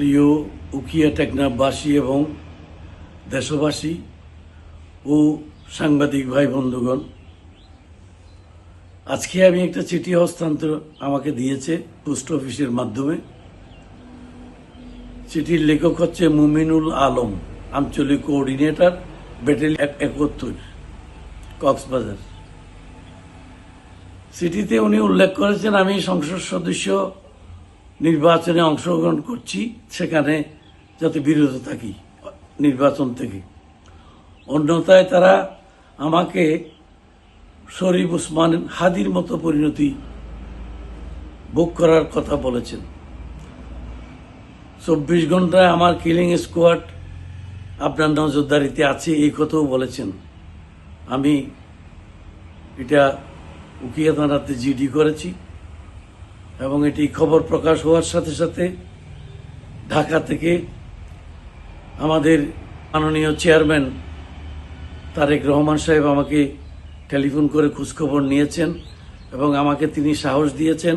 প্রিয় উকিয়া টেকনাফবাসী এবং দেশবাসী ও সাংবাদিক ভাই বন্ধুগণ, আজকে আমি একটা চিঠি হস্তান্তর আমাকে দিয়েছে পোস্ট অফিসের মাধ্যমে। চিঠির লেখক হচ্ছে মুমিনুল আলম, আঞ্চলিক কোঅর্ডিনেটর ব্যাটেল একত্তর, কক্সবাজার। চিঠিতে উনি উল্লেখ করেছেন, আমি সংসদ সদস্য নির্বাচনে অংশগ্রহণ করছি, সেখানে যাতে বিরত থাকি নির্বাচন থেকে। অন্যথায় তারা আমাকে শরীফ উসমান হাদির মতো পরিণতি ভোগ করার কথা বলেছেন। চব্বিশ ঘন্টায় আমার কিলিং স্কোয়াড আপনার নজরদারিতে আছে, এই কথাও বলেছেন। আমি এটা উকিয়া থানাতে জিডি করেছি। এবং এটি খবর প্রকাশ হওয়ার সাথে সাথে ঢাকা থেকে আমাদের মাননীয় চেয়ারম্যান তারেক রহমান সাহেব আমাকে টেলিফোন করে খোঁজখবর নিয়েছেন এবং আমাকে তিনি সাহস দিয়েছেন।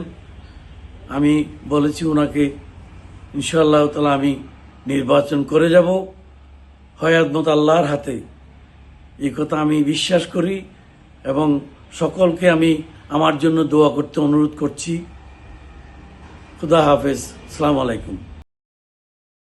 আমি বলেছি ওনাকে ইনশাআল্লাহ তালা আমি নির্বাচন করে যাব। হয়াতমত আল্লাহর হাতে। এই কথা আমি বিশ্বাস করি এবং সকলকে আমি আমার জন্য দোয়া করতে অনুরোধ করছি। খুদা হাফেজ সালাম আলাইকুম